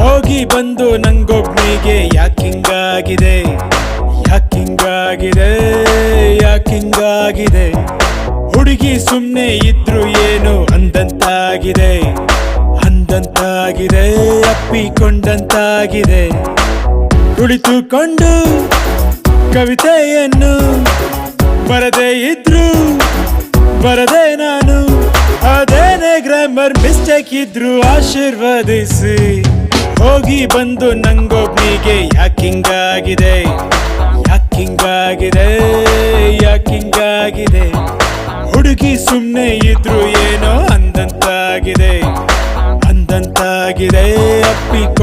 ಹೋಗಿ ಬಂದು ನಂಗೊಬ್ಬನಿಗೆ ಯಾಕಿಂಗಾಗಿದೆ? ಯಾಕಿಂಗಾಗಿದೆ? ಯಾಕಿಂಗಾಗಿದೆ? ಹುಡುಗಿ ಸುಮ್ಮನೆ ಇದ್ರು ಏನು ಅಂದಂತಾಗಿದೆ? ಅಂದಂತಾಗಿದೆ, ಅಪ್ಪಿಕೊಂಡಂತಾಗಿದೆ. ಕುಳಿತುಕೊಂಡು ಕವಿತೆಯನ್ನು ಬರದೇ ಇದ್ರು, ಬರದೆ ನಾನು. ಅದೇನೇ ಗ್ರಾಮರ್ ಮಿಸ್ಟೇಕ್ ಇದ್ರು ಆಶೀರ್ವದಿಸಿ. ಹೋಗಿ ಬಂದು ನಂಗೊಬ್ನಿಗೆ ಯಾಕಿಂಗಾಗಿದೆ ಯಾಕಿಂಗಾಗಿದೆ ಯಾಕಿಂಗಾಗಿದೆ ಹುಡುಗಿ ಸುಮ್ಮನೆ ಇದ್ರು ಏನೋ ಅಂದಂತಾಗಿದೆ. ಅಂದಂತಾಗಿದೆ ಅಪ್ಪಿಕೊಂಡ